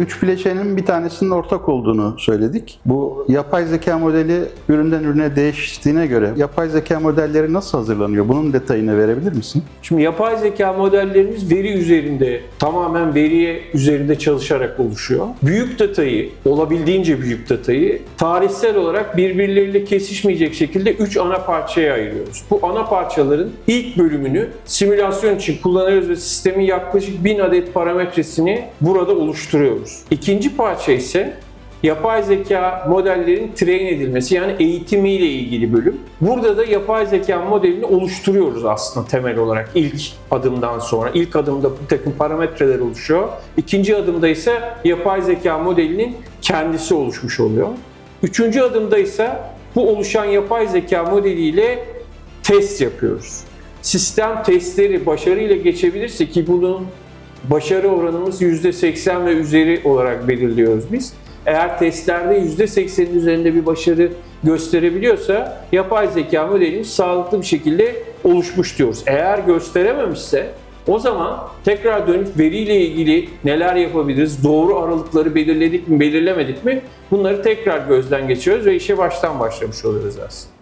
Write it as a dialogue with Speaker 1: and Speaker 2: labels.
Speaker 1: Üç bileşenin bir tanesinin ortak olduğunu söyledik. Bu yapay zeka modeli üründen ürüne değiştiğine göre yapay zeka modelleri nasıl hazırlanıyor? Bunun detayını verebilir misin?
Speaker 2: Şimdi yapay zeka modellerimiz veri üzerinde, tamamen veriye üzerinde çalışarak oluşuyor. Büyük datayı, olabildiğince büyük datayı tarihsel olarak birbirleriyle kesişmeyecek şekilde 3 ana parçaya ayırıyoruz. Bu ana parçaların ilk bölümünü simülasyon için kullanıyoruz ve sistemin yaklaşık 1000 adet parametresini burada oluşturuyoruz. İkinci parça ise yapay zeka modellerin train edilmesi yani eğitimiyle ilgili bölüm. Burada da yapay zeka modelini oluşturuyoruz aslında temel olarak ilk adımdan sonra. İlk adımda bir takım parametreler oluşuyor. İkinci adımda ise yapay zeka modelinin kendisi oluşmuş oluyor. Üçüncü adımda ise bu oluşan yapay zeka modeliyle test yapıyoruz. Sistem testleri başarıyla geçebilirse ki bunun başarı oranımız %80 ve üzeri olarak belirliyoruz biz. Eğer testlerde %80'in üzerinde bir başarı gösterebiliyorsa yapay zeka modelimiz sağlıklı bir şekilde oluşmuş diyoruz. Eğer gösterememişse o zaman tekrar dönüp veriyle ilgili neler yapabiliriz, doğru aralıkları belirledik mi, belirlemedik mi bunları tekrar gözden geçiriyoruz ve işe baştan başlamış oluyoruz aslında.